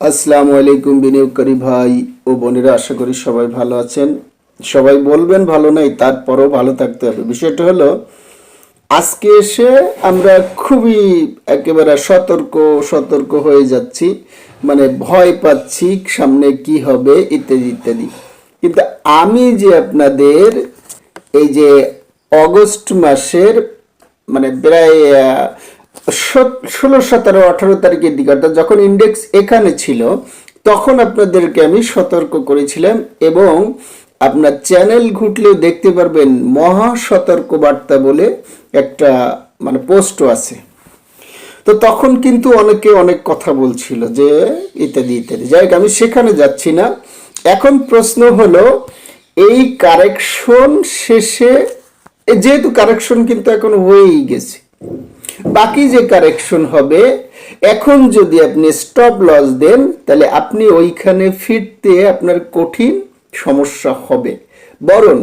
আসসালামু আলাইকুম বিনিয়োগকারী ভাই ও বোনেরা, আশা করি সবাই ভালো আছেন। সবাই বলবেন ভালো নাই, তারপরও ভালো থাকতে হবে। বিষয়টা হলো, আজকে এসে আমরা খুবই একেবারে সতর্ক সতর্ক হয়ে যাচ্ছি। মানে ভয় পাচ্ছি সামনে কি হবে, ইত্যাদি ইত্যাদি। কিন্তু আমি যে আপনাদের এই যে অগস্ট মাসের মানে প্রায় ষোলো, সতেরো, আঠারো তারিখের দিকে, অর্থাৎ যখন ইন্ডেক্স এখানে ছিল, তখন আপনাদেরকে আমি সতর্ক করেছিলাম এবং আপনার চ্যানেল ঘুটলেও দেখতে পারবেন মহা সতর্ক বার্তা বলে একটা মানে পোস্টও আছে। তো তখন কিন্তু অনেকে অনেক কথা বলছিল যে, ইত্যাদি ইত্যাদি। যাই আমি সেখানে যাচ্ছি না। এখন প্রশ্ন হলো, এই কারেকশন শেষে যেহেতু কারেকশন কিন্তু এখন হয়েই গেছে বাকি যে কারেকশন হবে, এখন যদি আপনি স্টপ লস দেন, তাহলে আপনি ওইখানে ফিরতে আপনার কঠিন সমস্যা হবে। বরং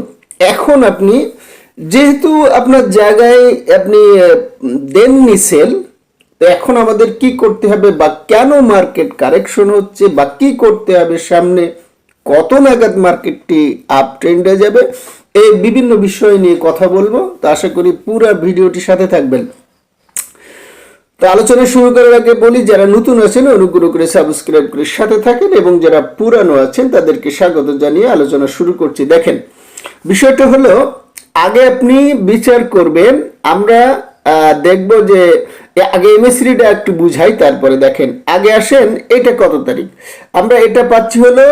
এখন আপনি যেহেতু আপনার জায়গায় আপনি দেননি সেল তো এখন আমাদের কি করতে হবে বা কেন মার্কেট কারেকশন হচ্ছে বা কি করতে হবে সামনে কত নাগাদ মার্কেটটি আপ ট্রেন্ডে যাবে, এই বিভিন্ন বিষয় নিয়ে কথা বলব। তো আশা করি পুরো ভিডিওটির সাথে থাকবেন। তো আলোচনা শুরু করার আগে বলি, যারা নতুন আছেন, অনুগ্রহ করে সাবস্ক্রাইব করে সাথে থাকেন এবং যারা পুরানো আছেন, তাদেরকে স্বাগত জানিয়ে আলোচনা শুরু করছি। দেখেন, বিষয়টা হলো, আগে আপনি বিচার করবেন, আমরা দেখব যে আগে এমএসরিটা একটু বুঝাই, তারপরে দেখেন। আগে আসেন, এটা কত তারিখ? আমরা এটা পাচ্ছি হলো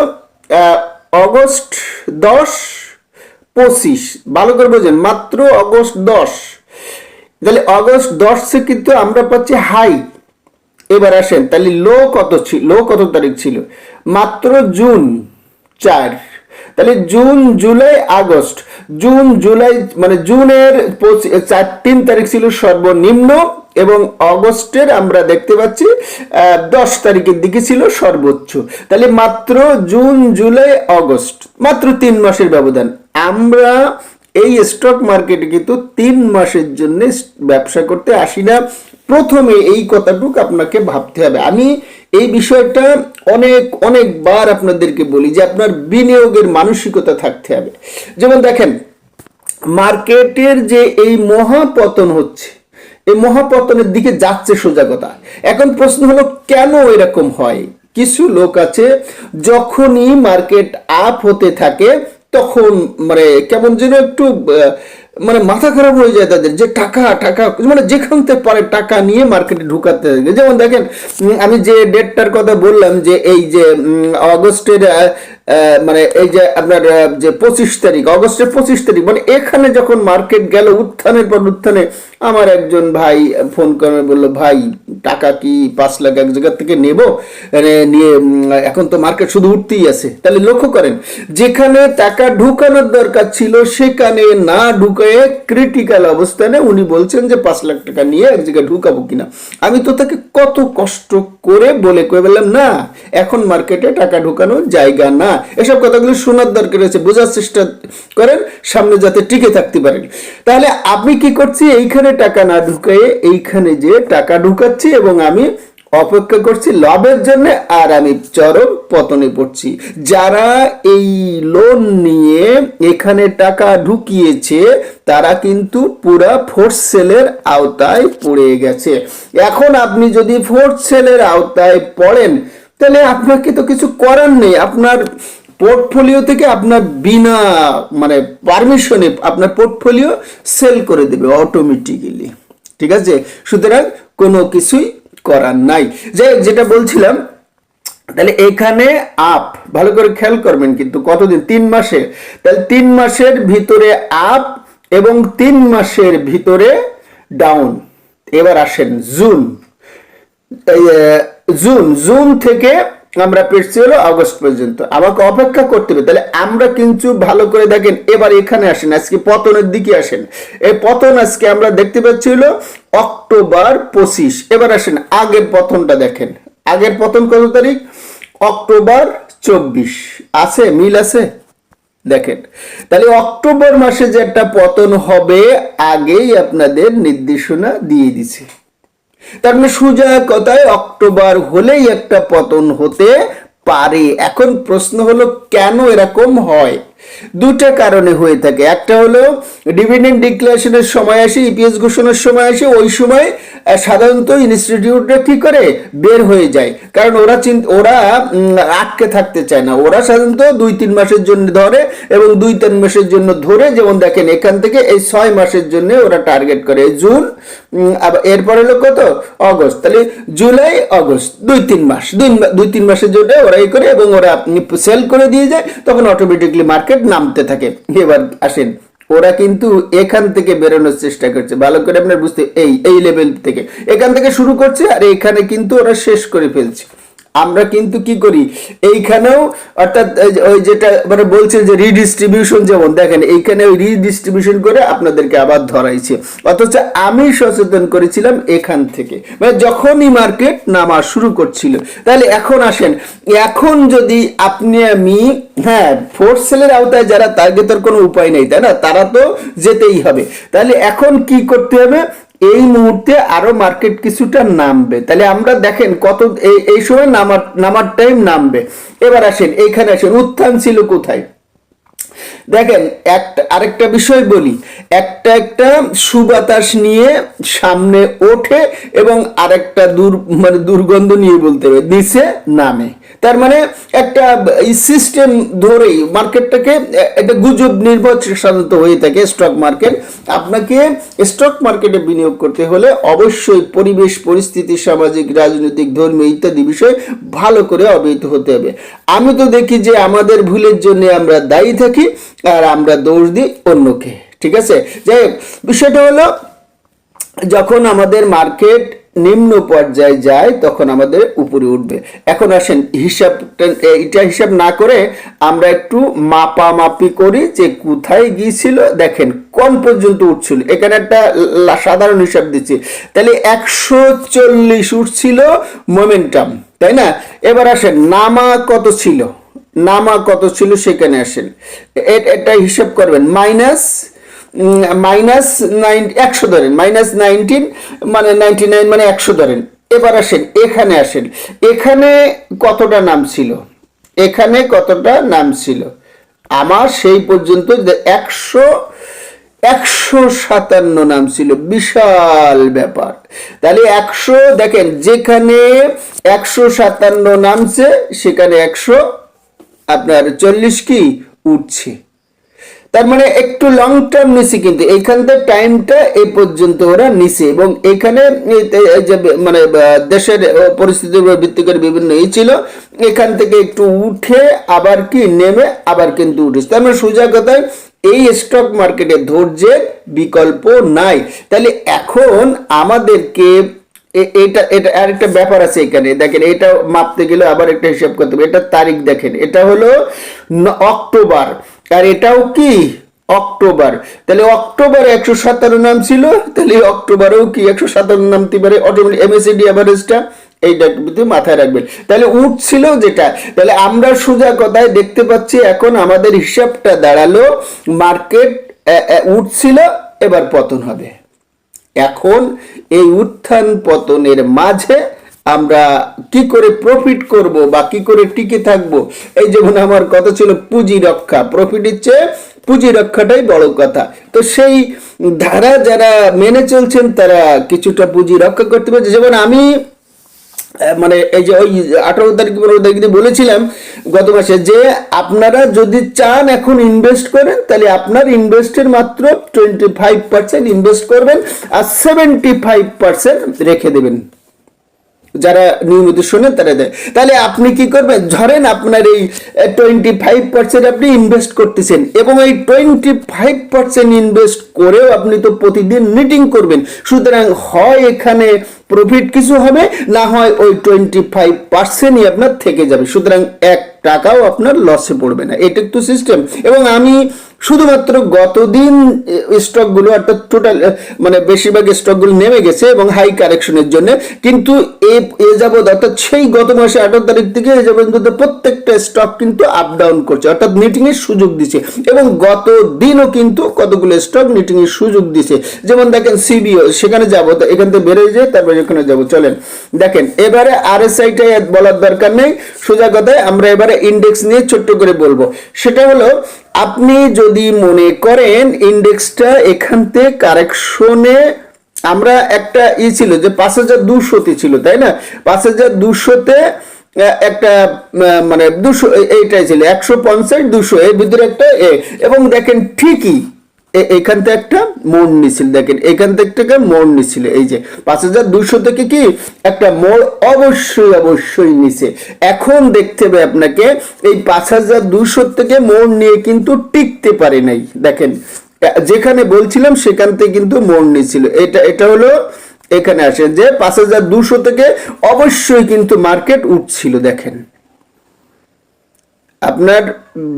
অগস্ট দশ পঁচিশ। ভালো করে বোঝেন, মাত্র অগস্ট দশ। তাহলে অগস্ট দশে কিন্তু আমরা পাচ্ছি হাই। এবার আসেন, তাহলে লো কত লো কত তারিখ ছিল? মাত্র জুন চার। তাহলে June, July, August. June, July মানে জুনের চার, তিন তারিখ ছিল সর্বনিম্ন এবং অগস্টের আমরা দেখতে পাচ্ছি দশ তারিখের দিকে ছিল সর্বোচ্চ। তাহলে মাত্র জুন, জুলাই অগস্ট মাত্র তিন মাসের ব্যবধান। আমরা এই স্টক মার্কেটে কিন্তু তিন মাসের জন্য ব্যবসা করতে আসি না। প্রথমে এই কথাটুকু আপনাকে ভাবতে হবে। আমি এই বিষয়টা অনেক, অনেকবার আপনাদেরকে বলি যে আপনার বিনিয়োগের মানসিকতা থাকতে হবে। যেমন দেখেন, মার্কেটের যে এই মহাপতন হচ্ছে, এই মহাপতনের দিকে যাচ্ছে সোজা কথা। এখন প্রশ্ন হলো, কেন এরকম হয়? কিছু লোক আছে, যখনই মার্কেট আপ হতে থাকে তখন মানে কেমন যেন একটু মানে মাথা খারাপ হয়ে যায় তাদের, যে টাকা টাকা মানে যেখান থেকে পারে টাকা নিয়ে মার্কেটে ঢুকাতে যেমন দেখেন, আমি যে ডেটটার কথা বললাম যে এই যে অগস্টের মানে এই যে আপনার যে পঁচিশ তারিখ, অগস্টের পঁচিশ তারিখ মানে এখানে যখন মার্কেট গেল উত্থানের পর উত্থানে, আমার একজন ভাই ফোন করে, বলল, ভাই, টাকা কি পাঁচ লাখ এক জায়গা থেকে নেব? মানে নিয়ে এখন তো মার্কেট শুধু উঠতেই আছে। তাহলে লক্ষ্য করেন, যেখানে টাকা ঢুকানোর দরকার ছিল, সেখানে না ঢুকায় ক্রিটিক্যাল অবস্থানে উনি বলছেন যে, পাঁচ লাখ টাকা নিয়ে এক জায়গায় ঢুকাবো কিনা? আমি তো তাকে কত কষ্ট করে বলে, কয়ে বললাম, না, এখন মার্কেটে টাকা ঢুকানোর জায়গা না। এসব কথাগুলো শোনার দরকার আছে বোঝার চেষ্টা করেন, সামনে যাতে টিকে থাকতে পারেন। তাহলে আপনি কি করছি, এইখানে টাকা না ঢুকিয়ে এইখানে যে টাকা ঢুকাচ্ছি এবং আমি অপেক্ষা করছি লাভের জন্য আর আমি চরম পতনে পড়ছি। যারা এই লোন নিয়ে এখানে টাকা ঢুকিয়েছে, তারা কিন্তু পুরা ফোর্স সেলের আওতায় পড়ে গেছে। এখন আপনি যদি ফোর্স সেলের আওতায় পড়েন তাহলে আপনাকে তো কিছু করার নেই। আপনার পোর্টফোলিও থেকে আপনার বিনা মানে পারমিশনে আপনার পোর্টফোলিও সেল করে দেবে অটোমেটিক্যালি ঠিক আছে? সুতরাং কোনো কিছুই করার নাই। যে, যেটা বলছিলাম, তাহলে এখানে আপ ভালো করে খেয়াল করবেন কিন্তু কতদিন? তিন মাসে। তাহলে তিন মাসের ভিতরে আপ এবং তিন মাসের ভিতরে ডাউন এবার আসেন জুন জুন জুন থেকে আমরা পেয়েছি হলো আগস্ট পর্যন্ত। আমাকে অপেক্ষা করতে হবে। তাহলে আমরা কিন্তু ভালো করে দেখেন, এবার এখানে আসেন, আজকে পতনের দিকে আসেন। এই পতন আজকে আমরা দেখতে পাচ্ছি হলো অক্টোবর পঁচিশ। এবার আসেন, আগের পতনটা দেখেন। আগের পতন কত তারিখ? অক্টোবর চব্বিশ। আছে? মিল আছে? দেখেন। তাহলে অক্টোবর মাসে যে একটা পতন হবে, আগেই আপনাদের নির্দেশনা দিয়ে দিছে। তার মানে সোজা কথায় অক্টোবর হলেই একটা পতন হতে পারে। এখন প্রশ্ন হলো, কেন এরকম হয়? দুটা কারণে হয়ে থাকে। একটা হলো ডিভিডেন্ড ডিক্লারেশনের সময় আসে ইপিএস ঘোষণার সময় আসে, ওই সময় সাধারণত ইনস্টিটিউটরা কি করে? বের হয়ে যায়। কারণ ওরা ওরা আটকে থাকতে চায় না। ওরা সাধারণত দুই তিন মাসের জন্য ধরে এবং দুই তিন মাসের জন্য ধরে, যেমন দেখেন এখান থেকে এই ছয় মাসের জন্য ওরা টার্গেট করে। জুন আবার এরপর হলো কত? অগস্ট। তাহলে জুলাই, অগস্ট, দুই তিন মাস। দুই দুই তিন মাসের জন্য ওরা এই করে এবং ওরা সেল করে দিয়ে যায়, তখন অটোমেটিকলি মার্কেট নামতে থাকে। এবার আসেন, ওরা কিন্তু এখান থেকে বেরোনোর চেষ্টা করছে। ভালো করে আপনার বুঝতে এই এই লেভেল থেকে। এখান থেকে শুরু করছে আর এখানে কিন্তু ওরা শেষ করে ফেলছে। আমরা কিন্তু কি করি? এইখানেও অর্থাৎ ওই যেটা মানে বলছে যে রিডিস্ট্রিবিউশন যেমন, দেখেন এইখানে ওই রিডিস্ট্রিবিউশন করে আপনাদেরকে আবার ধরাইছে। অথচ আমি সচেতন করেছিলাম এখান থেকে। মানে যখনই মার্কেট নামা শুরু করছিল। তাহলে এখন আসেন, এখন যদি আপনি, আমি হ্যাঁ ফোর্থ সেলের আওতায় যারা তাদের তো কোনো উপায় নেই, তাই না? তারা তো যেতেই হবে। তাহলে এখন কি করতে হবে? এই মুহূর্তে আরও মার্কেট কিছুটা নামবে। তাহলে আমরা দেখেন কত এই সময় নামার নামার টাইম নামবে। এবার আসেন, এইখানে আসেন, উত্থান ছিল কোথায়? দেখেন, একটা, আরেকটা বিষয় বলি। একটা একটা সুবাতাস নিয়ে সামনে ওঠে এবং আরেকটা দূর মানে দুর্গন্ধ নিয়ে বলতে হবে, নিচে নামে। তার মানে একটা সিস্টেম ধরেই মার্কেটটাকে একটা গুজব নির্ভর সাধারণত হয়ে থাকে স্টক মার্কেট আপনাকে স্টক মার্কেটে বিনিয়োগ করতে হলে অবশ্যই পরিবেশ, পরিস্থিতি, সামাজিক, রাজনৈতিক, ধর্মীয় ইত্যাদি বিষয়ে ভালো করে অবহিত হতে হবে। আমি তো দেখি যে আমাদের ভুলের জন্য আমরা দায়ী থাকি আর আমরা দোষ দিই অন্যকে ঠিক আছে? যাই হোক, বিষয়টা হলো যখন আমাদের মার্কেট নিম্ন পর্যায়ে যায় তখন আমাদের উপরে উঠবে। এখন আসেন হিসাব এটা হিসাব না করে আমরা একটু মাপামাপি করি যে কোথায় গিয়েছিল। দেখেন কোন পর্যন্ত উঠছিল। এখানে একটা সাধারণ হিসাব দিচ্ছি। তাহলে একশো চল্লিশ উঠছিল মোমেন্টাম তাই না? এবার আসেন নামা কত ছিল? নামা কত ছিল সেখানে আসেন। এটা হিসাব করবেন, মাইনাস মাইনাস নাইন, একশো ধরেন, মাইনাস নাইনটিন মানে নাইনটি নাইন মানে একশো ধরেন। এবার আসেন, এখানে আসেন, এখানে কতটা নাম ছিল? এখানে কতটা নাম ছিল? আমার সেই পর্যন্ত একশো একশো সাতান্ন নাম ছিল, বিশাল ব্যাপার। তাহলে একশো, দেখেন, যেখানে একশো সাতান্ন নামছে, সেখানে একশো আপনার চল্লিশ কি উঠছে। তার মানে একটু লং টার্ম নিছে কিন্তু এইখানকার টাইমটা এ পর্যন্ত ওরা নিছে এবং এখানে যে মানে দেশের পরিস্থিতির উপর ভিত্তি করে বিভিন্ন ই ছিল, এখান থেকে একটু উঠে আবার কি নেমে আবার কিন্তু উঠেছে। তার মানে সোজা কথায় এই স্টক মার্কেটে ধৈর্যের বিকল্প নাই। তাহলে এখন আমাদেরকে এটা এটা আরেকটা ব্যাপার আছে এখানে। দেখেন, এটা মাপতে গেলে আবার একটা হিসাব করতে হবে। এটা তারিখ দেখেন। এটা হলো অক্টোবর। আর এটাও কি? অক্টোবর। তাহলে অক্টোবরে একশো সাতান্ন নাম ছিল, তাহলে অক্টোবরেও কি একশো সাতান্ন নামতে পারে? অটোমেটিক এমএসিডি অ্যাভারেজটা এইটা কিন্তু মাথায় রাখবেন। তাহলে উঠছিল যেটা? তাহলে আমরা সোজা কথায় দেখতে পাচ্ছি, এখন আমাদের হিসাবটা দাঁড়াল মার্কেট উঠছিল এবার পতন হবে। এখন এই উত্থান পতনের মাঝে আমরা কি করে প্রফিট করব বা কি করে টিকে থাকব? এই যেমন আমার কথা ছিল পুঁজি রক্ষা। প্রফিটের চেয়ে পুঁজি রক্ষাটাই বড় কথা। তো সেই ধারা যারা মেনে চলছেন, তারা কিছুটা পুঁজি রক্ষা করতে পারছে। যেমন আমি মানে এই যে ওই আঠারো তারিখ, পনেরো তারিখে বলেছিলাম গত মাসে যে আপনারা যদি চান এখন ইনভেস্ট করেন, তাহলে আপনার ইনভেস্টের মাত্র টোয়েন্টি ফাইভ পার্সেন্ট ইনভেস্ট করবেন আর সেভেন্টি ফাইভ পার্সেন্ট রেখে দেবেন। যারা নিয়মিত শোনেন তারা দেয়। তাহলে আপনি কি করবেন? ধরেন আপনার এই টোয়েন্টি ফাইভ পার্সেন্ট আপনি ইনভেস্ট করতেছেন এবং এই টোয়েন্টি ফাইভ পার্সেন্ট ইনভেস্ট করেও আপনি তো প্রতিদিন মিটিং করবেন। সুতরাং হয় এখানে প্রফিট কিছু হবে, না হয় ওই টোয়েন্টি ফাইভ পার্সেন্টই আপনার থেকে যাবে। সুতরাং এক টাকাও আপনার লসে পড়বে না। এটা একটু সিস্টেম এবং আমি শুধুমাত্র গতদিন স্টকগুলো অর্থাৎ টোটাল মানে বেশিরভাগ স্টকগুলো নেমে গেছে এবং হাই কারেকশনের জন্য। কিন্তু এ এ যাবৎ, অর্থাৎ সেই গত মাসে আঠারো তারিখ থেকে এ যাবৎ কিন্তু প্রত্যেকটা স্টক কিন্তু আপ ডাউন করছে, অর্থাৎ মিটিং এর সুযোগ দিছে। এবং গত দিনও কিন্তু কতগুলো স্টক মিটিং এর সুযোগ দিছে। যেমন দেখেন সিবিও সেখানে যাব এখান থেকে বেরোয় যায় তারপরে এখানে যাব। চলেন, দেখেন, এবারে আরএসআইটা বলার দরকার নেই। সোজা কথায় আমরা এবারে ইন্ডেক্স নিয়ে ছোট্ট করে বলব। সেটা হলো আপনি যদি মনে করেন ইন্ডেক্সটা এখান থেকে কারেকশনে আমরা একটা ই ছিল যে পাঁচ হাজার দুশোতে ছিল, তাই না? পাঁচ হাজার দুশোতে একটা মানে দুশো এইটাই ছিল, একশো পঞ্চাশ, দুশো, এর ভিতরে একটা এ। এবং দেখেন ঠিকই এখান থেকে একটা মোড় নিছিল দেখেন, এখান থেকে মোড় নিছিল এই যে পাঁচ হাজার দুশো থেকে কি একটা মোড় অবশ্যই অবশ্যই নিছে এখন দেখতে হবে আপনাকে, এই পাঁচ হাজার দুশো থেকে মোড় নিয়ে কিন্তু টিকতে পারে নাই, দেখেন। যেখানে বলছিলাম সেখান থেকে কিন্তু মোড় নিছিল, এটা এটা হলো এখানে আসে যে পাঁচ হাজার দুশো থেকে অবশ্যই কিন্তু মার্কেট উঠছিল, দেখেন। আপনার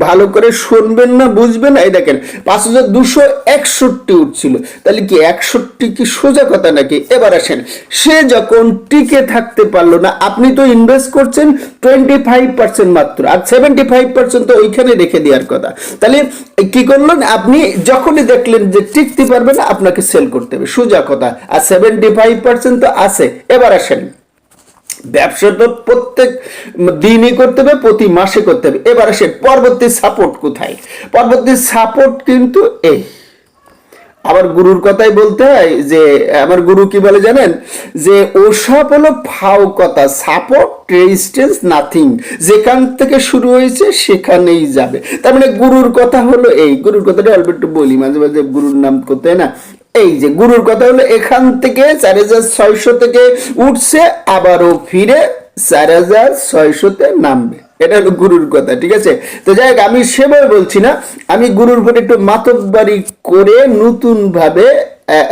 ভালো করে শুনবেন না, বুঝবেন এই দেখেন, পাঁচ হাজার দুশো একষট্টি উঠছিল। তাহলে কি একষট্টি কি সোজা কথা নাকি? এবার আসেন, সে যখন টিকে থাকতে পারল না, আপনি তো ইনভেস্ট করছেন টোয়েন্টি ফাইভ পার্সেন্ট মাত্র। আর সেভেন্টি ফাইভ পার্সেন্ট তো ওইখানে রেখে দেওয়ার কথা। তাহলে কি করলেন? আপনি যখনই দেখলেন যে টিকতে পারবে না, আপনাকে সেল করতে হবে। সোজা কথা। আর সেভেন্টি ফাইভ পার্সেন্ট তো আছে। এবার আসেন। ব্যবসা তো প্রত্যেক দিনই করতে হবে, প্রতি মাসে করতে হবে। এবার আসে পরবর্তী সাপোর্ট কোথায়? পরবর্তী সাপোর্ট কিন্তু এই আবার গুরুর কথাই বলতে হয় যে, আমার গুরু কি বলে জানেন? যে, ওসব হলো ফাও কথা সাপোর্ট রেজিস্ট্যান্স নাথিং যেখান থেকে শুরু হয়েছে, সেখানেই যাবে। তার মানে গুরুর কথা হলো এই। গুরুর কথাটা অল্প একটু বলি, মাঝে মাঝে গুরুর নাম করতে না? এই যে গুরুর কথা হলো, এখান থেকে চার হাজার ছয়শো থেকে উঠছে, আবারও ফিরে চার হাজার ছয়শোতে নামবে। এটা হলো গুরুর কথা, ঠিক আছে? তো যাই হোক, আমি সেভাবে বলছি না, আমি গুরুর উপর একটু মাতব্বারি করে নতুন ভাবে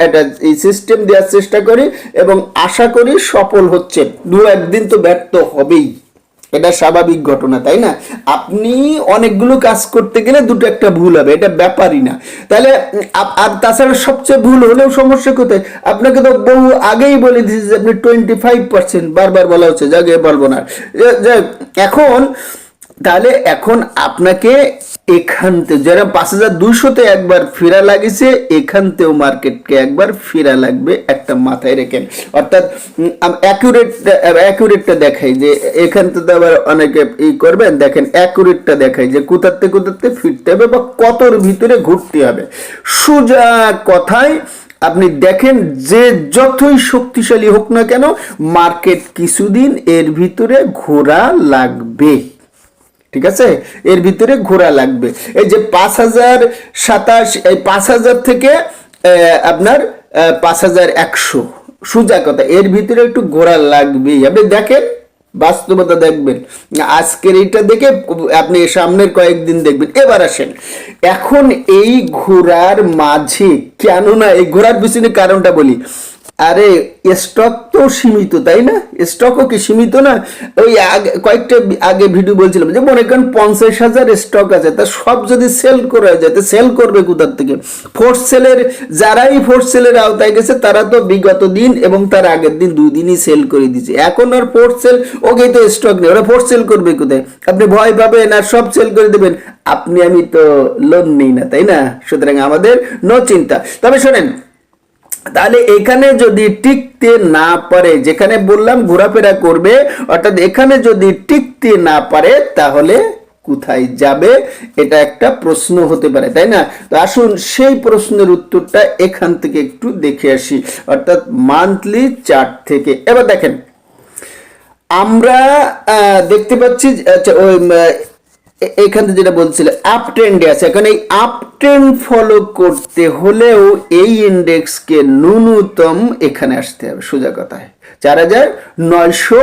একটা এই সিস্টেম দেওয়ার চেষ্টা করি এবং আশা করি সফল হচ্ছে দু একদিন তো ব্যর্থ হবেই। এটা স্বাভাবিক ঘটনা, তাই না? আপনি অনেকগুলো কাজ করতে গেলে দুটো একটা ভুল হবে, এটা ব্যাপারই না। তাহলে আর তাছাড়া সবচেয়ে ভুল হলেও সমস্যা কোথায়? আপনাকে তো বহু আগেই বলে দিয়েছি যে আপনি টোয়েন্টি ফাইভ পার্সেন্ট বারবার বলা হচ্ছে যাকে বলব না। এখন তাহলে এখন আপনাকে এখান থেকে, যারা পাঁচ হাজার দুইশোতে একবার ফেরা লাগিছে, এখান থেকেও মার্কেটকে একবার ফেরা লাগবে একটা মাথায় রেখেন। অর্থাৎ অ্যাকুরেট অ্যাকুরেটটা দেখাই যে এখান থেকে আবার অনেকে ই করবেন, দেখেন অ্যাকুরেটটা দেখাই যে কোথাতে কোথাতে ফিরতে হবে বা কতর ভিতরে ঘুরতে হবে। সোজা কথায় আপনি দেখেন যে যতই শক্তিশালী হোক না কেন, মার্কেট কিছুদিন এর ভিতরে ঘোরা লাগবে। ঠিক আছে? এর ভিতরে ঘোরা লাগবে। এই যে পাঁচ হাজার সাতাশ, এই পাঁচ হাজার থেকে আপনার পাঁচ হাজার একশো। সোজা কথা, এর ভিতরে একটু ঘোরা লাগবেই। আপনি দেখেন, বাস্তবতা দেখবেন। আজকের এইটা দেখে আপনি সামনের কয়েকদিন দেখবেন। এবার আসেন, এখন এই ঘোরার মাঝে কেননা, এই ঘোরার পিছনে কারণটা বলি আরে স্টক তো সীমিত, তাই না? স্টকও কি সীমিত না? ওই আগে, কয়েকটা আগে ভিডিও বলছিলাম যে, মনে করেন পঞ্চাশ হাজার স্টক আছে, তা সব যদি সেল করা যায় সেল করবে কোথার থেকে? ফোর্থ সেলের যারাই ফোর্থ সেলের আওতায় গেছে, তারা তো বিগত দিন এবং তার আগের দিন দুই দিনই সেল করে দিচ্ছে এখন আর ফোর্থ সেল ওকে তো স্টক নেই, ওরা ফোর্থ সেল করবে কোথায়? আপনি ভয় পাবেন আর সব সেল করে দেবেন। আপনি, আমি তো লোন নেই না, তাই না? সুতরাং আমাদের নো চিন্তা। তবে শোনেন তাহলে এখানে যদি টিকতে না পারে, যেখানে বললাম ঘোরাফেরা করবে, অর্থাৎ এখানে যদি টিকতে না পারে, তাহলে কোথায় যাবে? এটা একটা প্রশ্ন হতে পারে, তাই না? তো আসুন সেই প্রশ্নের উত্তরটা এখান থেকে একটু দেখে আসি। অর্থাৎ মান্থলি চার্ট থেকে। এবার দেখেন, আমরা দেখতে পাচ্ছি আচ্ছা ওই এখান যেটা বলছিল আপ ট্রেন্ডে আছে। এখন এই আপ ট্রেন্ড ফলো করতে হলেও এই ইন্ডেক্সকে ন্যূনতম এখানে আসতে হবে, সোজা কথায়। চার হাজার নয়শো,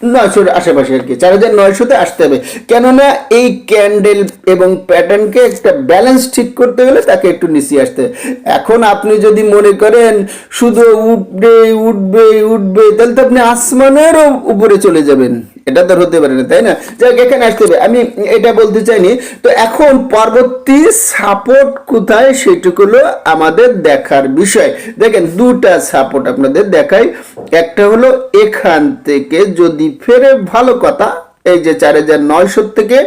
নয়শোর আশেপাশে আর কি, চার হাজার নয়শোতে আসতে হবে। কেননা এই ক্যান্ডেল এবং প্যাটার্নকে একটা ব্যালেন্স ঠিক করতে গেলে তাকে একটু নিচে আসতে। এখন আপনি যদি মনে করেন, শুধু উঠবে উঠবে উঠবে তাহলে তো আপনি আসমানেরও উপরে চলে যাবেন। এটা তো হতে পারে না, তাই না? যাক এখানে আসতে হবে। আমি এটা বলতে চাইনি। তো এখন পরবর্তী সাপোর্ট কোথায়? সেটুকু হলো আমাদের দেখার বিষয়। দেখেন, দুটা সাপোর্ট আপনাদের দেখাই। একটা হলো এখান থেকে যদি ফেরে, ভালো কথা। এই যে চার হাজার নয়শো থেকে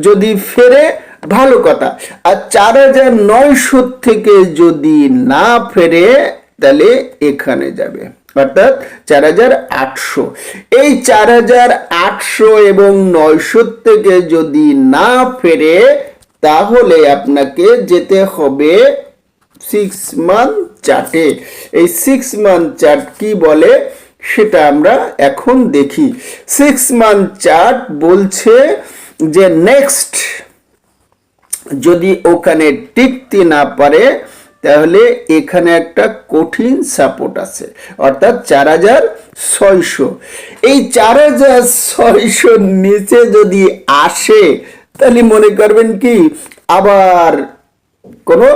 যদি ফেরে, ভালো কথা। আর চার হাজার নয়শো থেকে যদি না ফেরে, তাহলে এখানে যাবে। অর্থাৎ চার হাজার আটশো। এই চার হাজার আটশো এবং নয়শো থেকে যদি না ফেরে, তাহলে আপনাকে যেতে হবে সিক্স মান্থ চার্টে এই সিক্স মান্থ চার্ট কি বলে, সেটা আমরা এখন দেখি। সিক্স মান্থ চার্ট বলছে যে নেক্সট যদি ওখানে টিকতে না পারে তাহলে এখানে একটা কঠিন সাপোর্ট আছে। অর্থাৎ চার হাজার ছয়শো। এই চার হাজার ছয়শোর নিচে যদি আসে, তাহলে মনে করবেন কি? আবার কোনো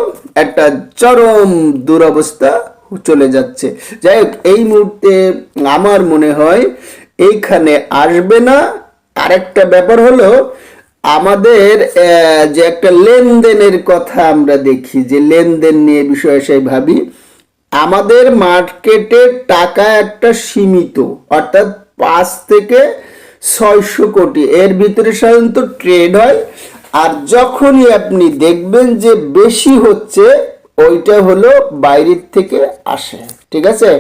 একটা চরম দুরবস্থা চলে যাচ্ছে। যাই এই মুহূর্তে আমার মনে হয়, এইখানে আসবে না। আরেকটা ব্যাপার হলো আমাদের যে একটা লেনদেনের কথা আমরা দেখি, যে লেনদেন নিয়ে বিষয়ে সেই ভাবি, আমাদের মার্কেটে টাকা একটা সীমিত, অর্থাৎ পাঁচ থেকে ছয়শো কোটি, এর ভিতরে সাধারণত ট্রেড হয়, আর যখনই আপনি দেখবেন যে বেশি হচ্ছে, ওইটা হলো বাইরের থেকে আসে। ঠিক আছে?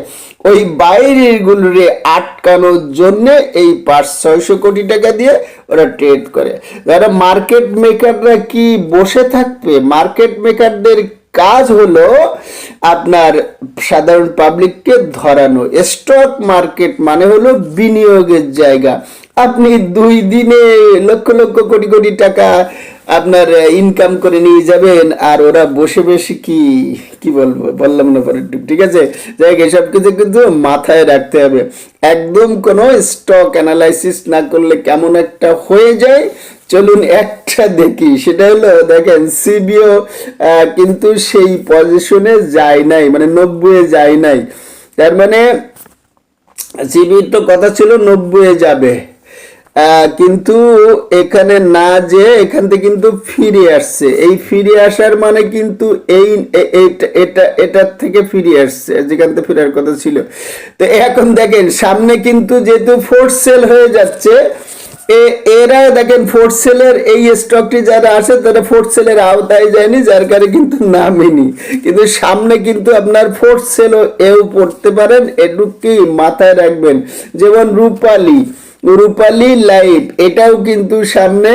ওই বাইরের গুলোরে আটকানোর জন্য এই পাঁচ ছয়শো কোটি টাকা দিয়ে ওরা ট্রেড করে। যারা মার্কেট মেকাররা কি বসে থাকবে? মার্কেট মেকারদের কাজ হলো আপনার সাধারণ পাবলিককে ধরানো। স্টক মার্কেট মানে হলো বিনিয়োগের জায়গা। আপনি দুই দিনে লক্ষ লক্ষ কোটি কোটি টাকা আপনার ইনকাম করে নিয়ে যাবেন আর ওরা বসে বসে কি কি বলব? বললাম না পরে ঠিক আছে? যাই হোক, এসব কিছু কিন্তু মাথায় রাখতে হবে। একদম কোনো স্টক অ্যানালাইসিস না করলে কেমন একটা হয়ে যায়। চলুন একটা দেখি সেটা হলো দেখেন সিবিও কিন্তু সেই পজিশনে যায় নাই মানে নব্বই যায় নাই। তার মানে সিবির তো কথা ছিল নব্বই যাবে। কিন্তু এখানে না যে এখান থেকে কিন্তু ফিরে আসছে। এই ফিরে আসার মানে কিন্তু এই এটা এটার থেকে ফিরে আসছে, যেখান থেকে ফেরার কথা ছিল। তো এখন দেখেন, সামনে কিন্তু যেহেতু ফোর্থ সেল হয়ে যাচ্ছে এরা দেখেন ফোর্থ সেলের এই স্টকটি যারা আছে, তারা ফোর্থ সেলের আওতায় যায়নি, যার কারণে কিন্তু নামেনি। কিন্তু সামনে কিন্তু আপনার ফোর্থ সেলও এও পড়তে পারেন এটুক মাথায় রাখবেন। যেমন রূপালী রূপালী লাইফ এটাও কিন্তু সামনে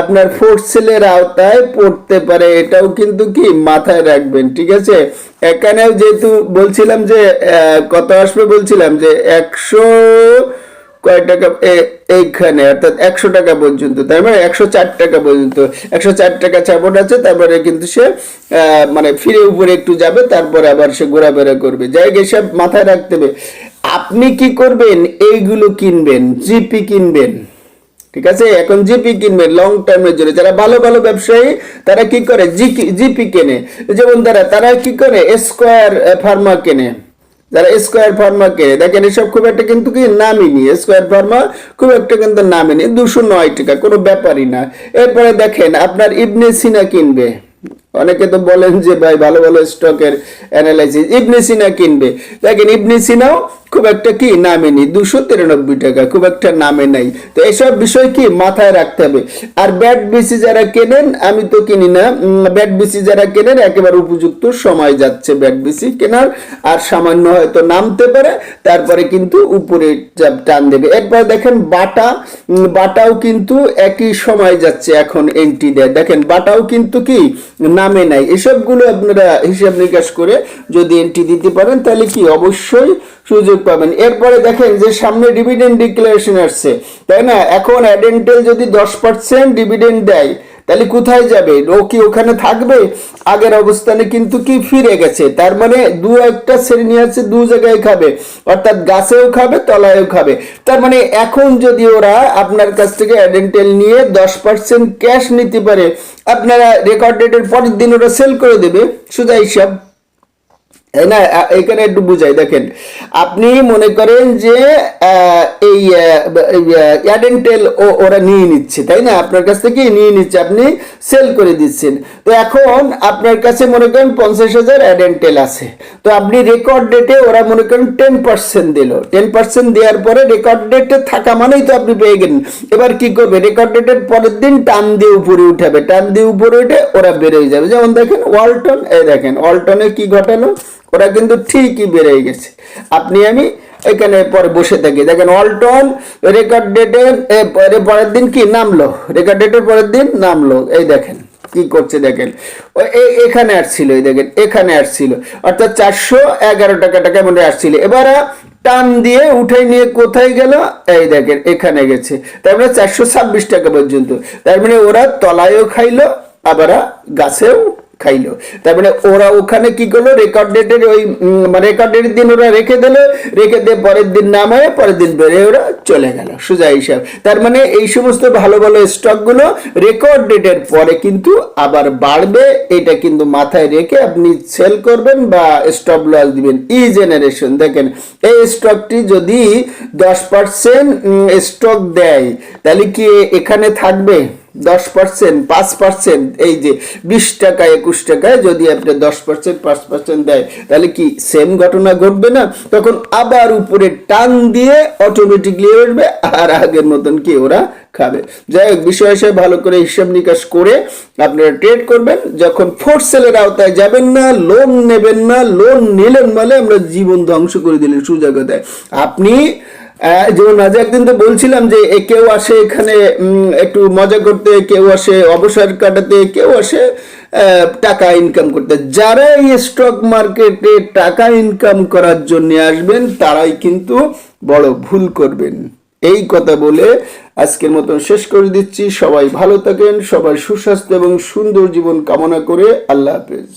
আপনার ফোর্থ সেলের আওতায় পড়তে পারে। এটাও কিন্তু কি মাথায় রাখবেন ঠিক আছে? এখানেও যেহেতু বলছিলাম যে কত আসবে বলছিলাম যে একশো কয় টাকা এইখানে অর্থাৎ একশো টাকা পর্যন্ত তার মানে একশো চার টাকা পর্যন্ত। একশো চার টাকা চাপট আছে তারপরে কিন্তু সে মানে ফিরে উপরে একটু যাবে তারপরে আবার সে ঘোরাফেরা করবে। হোক, এসব মাথায় রাখতে হবে। আপনি কি করবেন? এইগুলো কিনবেন জিপি কিনবেন। ঠিক আছে? এখন জিপি কিনবে লং টার্মের জন্য। যারা ভালো ভালো ব্যবসায়ী, তারা কি করে? জিপি কেনে। যেমন তারা তারা কি করে? স্কোয়ার ফার্মা কেনে। যারা স্কোয়ার ফার্মা কেনে। দেখেন, এসব খুব একটা কিন্তু কি নামিনি স্কোয়ার ফার্মা খুব একটা কিন্তু নামিনি দুশো নয় টাকা, কোনো ব্যাপারই না। এরপরে দেখেন, আপনার ইবনে সিনা কিনবে। অনেকে তো বলেন যে, ভাই, ভালো ভালো স্টকের অ্যানালাইসিস ইবনে সিনা কিনবে। দেখেন ইবনে সিনাও খুব একটা কি নামে নেই? দুশো তিরানব্বই টাকা, খুব একটা নামে নাই। তো এসব বিষয় কি মাথায় রাখতে হবে? আর ব্যাট বিসি যারা কেনেন, আমি তো কিনি না ব্যাট বিসি যারা কেনেন, একেবারে উপযুক্ত সময় যাচ্ছে ব্যাট বিসি কেনার। আর সামান্য হয়তো নামতে পারে, তারপরে কিন্তু উপরে টান দেবে। এরপর দেখেন বাটা বাটাও কিন্তু একই সময় যাচ্ছে এখন এন্ট্রি দেয়। দেখেন বাটাও কিন্তু কি নামে নাই। এসবগুলো আপনারা হিসাব নিকাশ করে যদি এন্ট্রি দিতে পারেন, তাহলে কি অবশ্যই সুযোগ পাবেন। এরপরে দেখেন যে সামনে ডিভিডেন্ড ডিক্লারেশন আসছে। তাই না? এখন অ্যাডেন্টেল যদি দশ পার্সেন্ট ডিভিডেন্ড দেয়, তাহলে কোথায় যাবে? ও কি ওখানে থাকবে? আগের অবস্থানে কিন্তু কি ফিরে গেছে? তার মানে দু একটা শ্রেণি আছে, দু জায়গায় খাবে। অর্থাৎ গাছেও খাবে, তলায়ও খাবে। তার মানে এখন যদি ওরা আপনার কাছ থেকে অ্যাডেন্টেল নিয়ে দশ পার্সেন্ট ক্যাশ নিতে পারে, আপনারা রেকর্ড ডেটের পরের দিন ওরা সেল করে দেবে। সোজা হিসাব। তাই না এখানে একটু বুঝাই। দেখেন, আপনি মনে করেন যে এই অ্যাডেন্টেল ওরা নিয়ে নিচ্ছে, তাই না? আপনার কাছ থেকে নিয়ে নিচ্ছে, আপনি সেল করে দিচ্ছেন। তো এখন আপনার কাছে মনে করেন পঞ্চাশ হাজার অ্যাডেন্টেল আছে। তো আপনি রেকর্ড ডেটে ওরা মনে করেন টেন পার্সেন্ট দিল। টেন পার্সেন্ট দেওয়ার পরে রেকর্ড ডেটে থাকা মানেই তো আপনি পেয়ে গেলেন। এবার কি করবে? রেকর্ড ডেটের পরের দিন টান দিয়ে উপরে উঠাবে। টান দিয়ে উপরে উঠে ওরা বেরোয় যাবে। যেমন দেখেন ওয়ালটন এই দেখেন ওয়ালটনে কি ঘটালো? ওরা কিন্তু ঠিকই বেড়ে গেছে। আপনি, আমি এখানে পরে বসে থাকি। দেখেন, ওয়ালটন রেকর্ড ডেটের পরের দিন কি? নামলো। রেকর্ড ডেটের পরের দিন নামলো। এই দেখেন, কি করছে দেখেন। এখানে আসছিল, এই দেখেন, এখানে আসছিল। অর্থাৎ চারশো এগারো টাকা টাকা মনে আসছিল? এবার টান দিয়ে উঠে নিয়ে কোথায় গেল? এই দেখেন, এখানে গেছে। তার মানে চারশো ছাব্বিশ টাকা পর্যন্ত। তার মানে ওরা তলায়ও খাইলো, আবার গাছেও খাইলো। তার মানে ওরা ওখানে কি করল? রেকর্ড ডেটের ওই রেকর্ড ডেটের দিন ওরা রেখে দিল। রেখে দিয়ে পরের দিন নামায় পরের দিন বেড়ে ওরা চলে গেল, সোজা হিসাব তার মানে এই সমস্ত ভালো ভালো স্টকগুলো রেকর্ড ডেটের পরে কিন্তু আবার বাড়বে। এটা কিন্তু মাথায় রেখে আপনি সেল করবেন বা স্টপ লস দিবেন। ই জেনারেশন দেখেন, এই স্টকটি যদি দশ পার্সেন্ট স্টক দেয়, তাহলে কি এখানে থাকবে? দশ পার্সেন্ট পাঁচ পার্সেন্ট এই যে বিশ টাকা, একুশ টাকায় যদি আপনি দশ পার্সেন্ট পাঁচ পার্সেন্ট দেয়, তাহলে কি সেম ঘটনা ঘটবে না? তখন আবার উপরে টান দিয়ে অটোমেটিকলি উঠবে আর আগের মতন কি ওরা খাবে। যাই হোক, বিষয় হিসেবে ভালো করে হিসাব নিকাশ করে আপনারা ট্রেড করবেন। যখন ফোর্থ সেলের আওতায় যাবেন না লোন নেবেন না লোন নিলেন মানে আমরা জীবন ধ্বংস করে দিলেন সুযোগ দেয় আপনি যেমন আজ একদিন তো বলছিলাম যে কেউ আসে এখানে একটু মজা করতে, কেউ আসে অবসর কাটাতে, কেউ আসে টাকা ইনকাম করতে। যারা এই স্টক মার্কেটে টাকা ইনকাম করার জন্য আসবেন, তারাই কিন্তু বড় ভুল করবেন। এই কথা বলে আজকের মতন শেষ করে দিচ্ছি। সবাই ভালো থাকেন, সবাই সুস্বাস্থ্য এবং সুন্দর জীবন কামনা করে আল্লাহ হাফেজ।